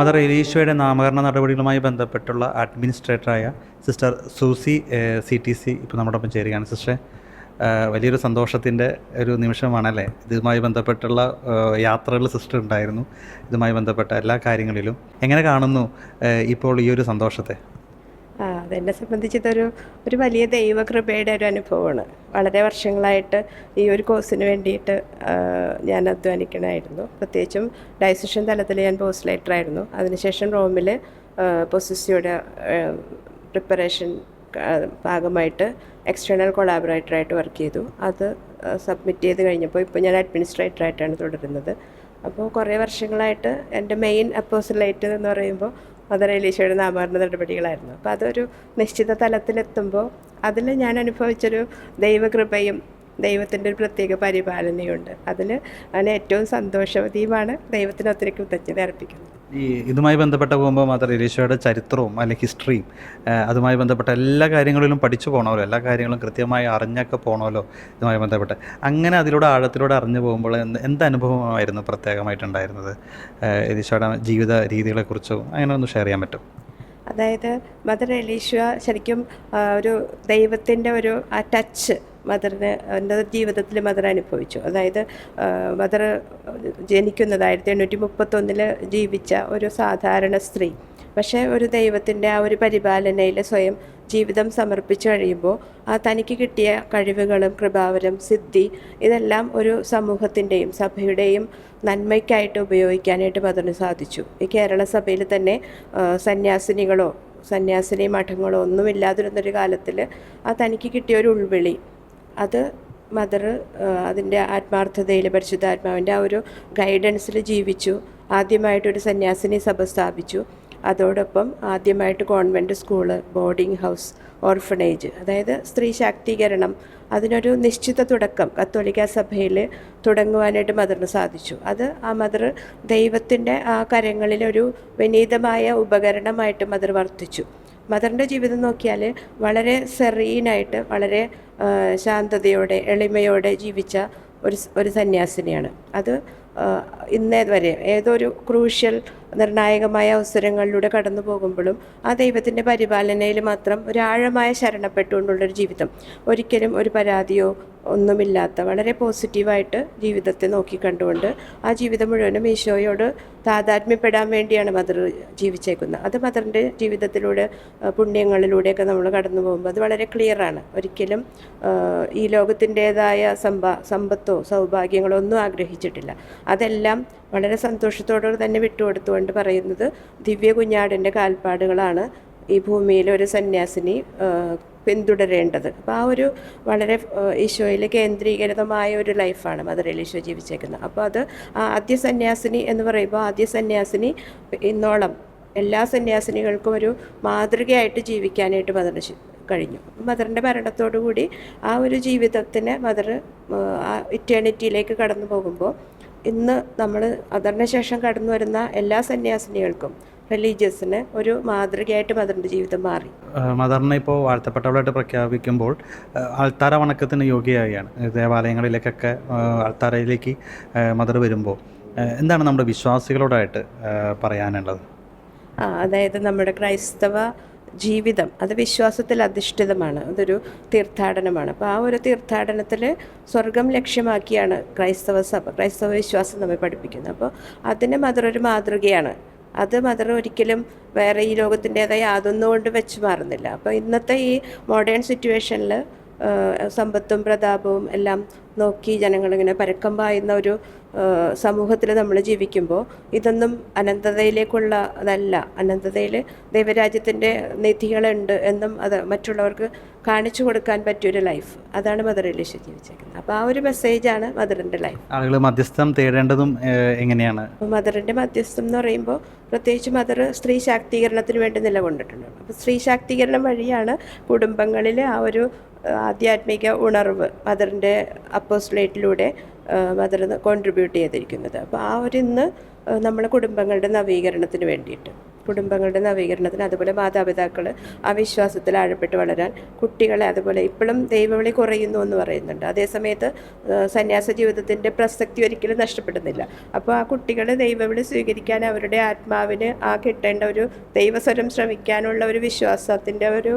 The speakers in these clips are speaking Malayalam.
മദർ എലീഷയുടെ നാമകരണ നടപടികളുമായി ബന്ധപ്പെട്ടുള്ള അഡ്മിനിസ്ട്രേറ്ററായ sister Susie C T C ഇപ്പോൾ നമ്മുടെ ഒപ്പം ചേരുകയാണ്. സിസ്റ്ററെ വലിയൊരു സന്തോഷത്തിന്റെ ഒരു നിമിഷമാണല്ലേ? ഇതുമായി ബന്ധപ്പെട്ടുള്ള യാത്രകൾ സിസ്റ്റർ ഉണ്ടായിരുന്നു. ഇതുമായി ബന്ധപ്പെട്ട എല്ലാ കാര്യങ്ങളിലും. എങ്ങനെ കാണുന്നു ഇപ്പോൾ ഈ ഒരു സന്തോഷത്തെ? അതെന്നെ സംബന്ധിച്ച് ഇതൊരു ഒരു വലിയ ദൈവകൃപയുടെ ഒരു അനുഭവമാണ്. വളരെ വർഷങ്ങളായിട്ട് ഈ ഒരു കോഴ്സിന് വേണ്ടിയിട്ട് ഞാൻ അധ്വാനിക്കണമായിരുന്നു പ്രത്യേകിച്ചും ഡയസിഷൻ തലത്തിൽ ഞാൻ പോസ്റ്റ് ലൈറ്റർ ആയിരുന്നു അതിനുശേഷം റോമിൽ പൊസിസിയുടെ പ്രിപ്പറേഷൻ ഭാഗമായിട്ട് എക്സ്റ്റേണൽ കൊളാബറേറ്ററായിട്ട് വർക്ക് ചെയ്തു. അത് സബ്മിറ്റ് ചെയ്ത് കഴിഞ്ഞപ്പോൾ ഇപ്പോൾ ഞാൻ അഡ്മിനിസ്ട്രേറ്ററായിട്ടാണ് തുടരുന്നത്. അപ്പോൾ കുറേ വർഷങ്ങളായിട്ട് എന്റെ മെയിൻ അപ്പോസിലേറ്റ് എന്ന് പറയുമ്പോൾ മദർ എലീശയുടെ നാമകരണ നടപടികളായിരുന്നു. അപ്പോൾ അതൊരു നിശ്ചിത തലത്തിലെത്തുമ്പോൾ അതിൽ ഞാൻ അനുഭവിച്ചൊരു ദൈവകൃപയും ദൈവത്തിന്റെ ഒരു പ്രത്യേക പരിപാലനയുണ്ട്. അതിൽ ഞാൻ ഏറ്റവും സന്തോഷവതിയുമാണ് ദൈവത്തിന് ഒത്തിരി കൃതജ്ഞത അർപ്പിക്കുന്നത് ഈ ഇതുമായി ബന്ധപ്പെട്ട പോകുമ്പോൾ മാത്രമേ ഈശോയുടെ ചരിത്രവും അല്ലെങ്കിൽ ഹിസ്റ്ററിയും അതുമായി ബന്ധപ്പെട്ട എല്ലാ കാര്യങ്ങളിലും പഠിച്ചു പോകണമല്ലോ എല്ലാ കാര്യങ്ങളും കൃത്യമായി അറിഞ്ഞൊക്കെ പോകണമല്ലോ ഇതുമായി ബന്ധപ്പെട്ട്. അങ്ങനെ അതിലൂടെ ആഴത്തിലൂടെ അറിഞ്ഞു പോകുമ്പോൾ എന്ത് എന്ത് അനുഭവമായിരുന്നു പ്രത്യേകമായിട്ടുണ്ടായിരുന്നത്? ഈശോയുടെ ജീവിത രീതികളെക്കുറിച്ചും അങ്ങനെ ഒന്ന് ഷെയർ ചെയ്യാൻ പറ്റും. അതായത് മദർ എലീഷ ശരിക്കും ഒരു ദൈവത്തിന്റെ ഒരു ആ ടച്ച് മദറിന് എന്റെ ജീവിതത്തിൽ മദർ അനുഭവിച്ചു. അതായത് മദർ ജനിക്കുന്നത് ആയിരത്തി എണ്ണൂറ്റി മുപ്പത്തൊന്നിൽ ജീവിച്ച ഒരു സാധാരണ സ്ത്രീ. പക്ഷേ ഒരു ദൈവത്തിന്റെ ആ ഒരു പരിപാലനയിൽ സ്വയം ജീവിതം സമർപ്പിച്ചു കഴിയുമ്പോൾ ആ തനിക്ക് കിട്ടിയ കഴിവുകളും കൃപാവരം സിദ്ധി ഇതെല്ലാം ഒരു സമൂഹത്തിന്റെയും സഭയുടെയും നന്മയ്ക്കായിട്ട് ഉപയോഗിക്കാനായിട്ട് മദറിന് സാധിച്ചു. ഈ കേരള സഭയിൽ തന്നെ സന്യാസിനികളോ സന്യാസിനി മഠങ്ങളോ ഒന്നുമില്ലാതിരുന്നൊരു കാലത്തിൽ ആ തനിക്ക് കിട്ടിയ ഒരു ഉൾവിളി അത് മദർ അതിന്റെ ആത്മാർത്ഥതയിൽ പരിശുദ്ധാത്മാവിന്റെ ആ ഒരു ഗൈഡൻസിൽ ജീവിച്ചു. ആദ്യമായിട്ടൊരു സന്യാസിനി സഭ സ്ഥാപിച്ചു. അതോടൊപ്പം ആദ്യമായിട്ട് convent school boarding house orphanage അതായത് സ്ത്രീ ശാക്തീകരണം അതിനൊരു നിശ്ചിത തുടക്കം കത്തോലിക്ക സഭയിൽ തുടങ്ങുവാനായിട്ട് മദറിന് സാധിച്ചു. അത് ആ മദർ ദൈവത്തിന്റെ ആ കരങ്ങളിലൊരു വിനീതമായ ഉപകരണമായിട്ട് മദർ വർത്തിച്ചു. മദറിന്റെ ജീവിതം നോക്കിയാൽ വളരെ സെറീനായിട്ട് വളരെ ശാന്തതയോടെ എളിമയോടെ ജീവിച്ച ഒരു ഒരു സന്യാസിനിയാണ്. അത് ഇന്നേ വരെ ഏതൊരു ക്രൂഷ്യൽ നിർണായകമായ അവസരങ്ങളിലൂടെ കടന്നു പോകുമ്പോഴും ആ ദൈവത്തിന്റെ പരിപാലനയിൽ മാത്രം ഒരാഴമായ ശരണപ്പെട്ടുകൊണ്ടുള്ളൊരു ജീവിതം. ഒരിക്കലും ഒരു പരാതിയോ ഒന്നുമില്ലാത്ത വളരെ പോസിറ്റീവായിട്ട് ജീവിതത്തെ നോക്കിക്കണ്ടുകൊണ്ട് ആ ജീവിതം മുഴുവനും ഈശോയോട് താതാത്മ്യപ്പെടാൻ വേണ്ടിയാണ് മദർ ജീവിച്ചേക്കുന്നത്. അത് മദറിന്റെ ജീവിതത്തിലൂടെ പുണ്യങ്ങളിലൂടെയൊക്കെ നമ്മൾ കടന്നു പോകുമ്പോൾ അത് വളരെ ക്ലിയറാണ്. ഒരിക്കലും ഈ ലോകത്തിന്റേതായ സമ്പ സമ്പത്തോ സൗഭാഗ്യങ്ങളോ ഒന്നും ആഗ്രഹിച്ചിട്ടില്ല. അതെല്ലാം വളരെ സന്തോഷത്തോടെ തന്നെ വിട്ടുകൊടുത്തുകൊണ്ട് പറയുന്നത് ദിവ്യ കുഞ്ഞാടിന്റെ കാൽപ്പാടുകളാണ്. ഈ ഭൂമിയിൽ ഒരു സന്യാസിനി പിന്തുടരേണ്ടത്. അപ്പോൾ ആ ഒരു വളരെ ഈശോയിൽ കേന്ദ്രീകൃതമായ ഒരു ലൈഫാണ് മദർ ഈശോ ജീവിച്ചേക്കുന്നത്. അപ്പോൾ അത് ആ ആദ്യ സന്യാസിനി എന്ന് പറയുമ്പോൾ ആദ്യ സന്യാസിനി ഇന്നോളം എല്ലാ സന്യാസിനികൾക്കും ഒരു മാതൃകയായിട്ട് ജീവിക്കാനായിട്ട് മദറിന് കഴിഞ്ഞു. മദറിന്റെ മരണത്തോടുകൂടി ആ ഒരു ജീവിതത്തിന് മദർ ഇറ്റേണിറ്റിയിലേക്ക് കടന്നു പോകുമ്പോൾ ഇന്ന് നമ്മൾ മദറിന് ശേഷം കടന്നു വരുന്ന എല്ലാ സന്യാസിനികൾക്കും റിലീജിയസിന് ഒരു മാതൃകയായിട്ട് മദറിന്റെ ജീവിതം മാറി. മദറിനെ ഇപ്പോൾ വാഴ്ത്തപ്പെട്ടവളായിട്ട് പ്രഖ്യാപിക്കുമ്പോൾ ആൾത്താര വണക്കത്തിന് യോഗ്യയാണ് ദേവാലയങ്ങളിലേക്കൊക്കെ ആൾത്താരയിലേക്ക് മദർ വരുമ്പോൾ. എന്താണ് നമ്മുടെ വിശ്വാസികളോടായിട്ട് പറയാനുള്ളത്? ആ അതായത് നമ്മുടെ ക്രൈസ്തവ ജീവിതം അത് വിശ്വാസത്തിൽ അധിഷ്ഠിതമാണ്. അതൊരു തീർത്ഥാടനമാണ്. അപ്പോൾ ആ ഒരു തീർത്ഥാടനത്തിൽ സ്വർഗം ലക്ഷ്യമാക്കിയാണ് ക്രൈസ്തവ സഭ ക്രൈസ്തവ വിശ്വാസം നമ്മെ പഠിപ്പിക്കുന്നത്. അപ്പോൾ അതിന് മദർ ഒരു മാതൃകയാണ്. അത് മദർ ഒരിക്കലും വേറെ ഈ ലോകത്തിന്റെതായി യാതൊന്നും കൊണ്ട് വെച്ച് മാറുന്നില്ല. അപ്പോൾ ഇന്നത്തെ ഈ മോഡേൺ സിറ്റുവേഷനിൽ സമ്പത്തും പ്രതാപവും എല്ലാം നോക്കി ജനങ്ങളിങ്ങനെ പരക്കം പായുന്ന ഒരു സമൂഹത്തിൽ നമ്മൾ ജീവിക്കുമ്പോൾ ഇതൊന്നും അനന്തതയിലേക്കുള്ള അതല്ല. അനന്തതയിൽ ദൈവരാജ്യത്തിന്റെ നിധികളുണ്ട് എന്നും അത് മറ്റുള്ളവർക്ക് കാണിച്ചു കൊടുക്കാൻ പറ്റിയൊരു ലൈഫ്. അതാണ് മദർ എലീഷ ജീവിച്ചേക്കുന്നത്. അപ്പോൾ ആ ഒരു മെസ്സേജാണ് മദറിന്റെ ലൈഫ്. ആളുകൾ മധ്യസ്ഥം തേടേണ്ടതും എങ്ങനെയാണ്? മദറിന്റെ മധ്യസ്ഥം എന്ന് പറയുമ്പോൾ പ്രത്യേകിച്ച് മദർ സ്ത്രീ ശാക്തീകരണത്തിന് വേണ്ടി നിലകൊണ്ടിട്ടുണ്ട്. അപ്പോൾ സ്ത്രീ ശാക്തീകരണം വഴിയാണ് കുടുംബങ്ങളിൽ ആ ഒരു ആധ്യാത്മിക ഉണർവ് മദറിന്റെ അപ്പോസ്ലേറ്റിലൂടെ മദർ കോൺട്രിബ്യൂട്ട് ചെയ്തിരിക്കുന്നത്. അപ്പോൾ ആ ഒരു ഇന്ന് നമ്മുടെ കുടുംബങ്ങളുടെ നവീകരണത്തിന് വേണ്ടിയിട്ട്. കുടുംബങ്ങളുടെ നവീകരണത്തിന് അതുപോലെ മാതാപിതാക്കൾ ആ വിശ്വാസത്തിൽ ആഴപ്പെട്ട് വളരാൻ കുട്ടികളെ അതുപോലെ ഇപ്പോഴും ദൈവവിളി കുറയുന്നു എന്ന് പറയുന്നുണ്ട്. അതേസമയത്ത് സന്യാസ ജീവിതത്തിന്റെ പ്രസക്തി ഒരിക്കലും നഷ്ടപ്പെടുന്നില്ല. അപ്പോൾ ആ കുട്ടികൾ ദൈവവിളി സ്വീകരിക്കാൻ അവരുടെ ആത്മാവിന് ആ കിട്ടേണ്ട ഒരു ദൈവസ്വരം ശ്രമിക്കാനുള്ള ഒരു വിശ്വാസത്തിന്റെ ഒരു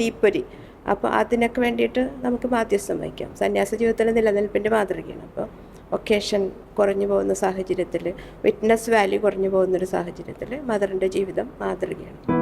തീപ്പൊരി അപ്പോൾ അതിനൊക്കെ വേണ്ടിയിട്ട് നമുക്ക് മാധ്യസ്ഥം വഹിക്കാം. സന്യാസ ജീവിതത്തിലെ നിലനിൽപ്പിന്റെ മാതൃകയാണ്. അപ്പോൾ ഒക്കേഷൻ കുറഞ്ഞു പോകുന്ന സാഹചര്യത്തിൽ വിറ്റ്നസ് വാല്യൂ കുറഞ്ഞു പോകുന്നൊരു സാഹചര്യത്തിൽ മദറിന്റെ ജീവിതം മാതൃകയാണ്.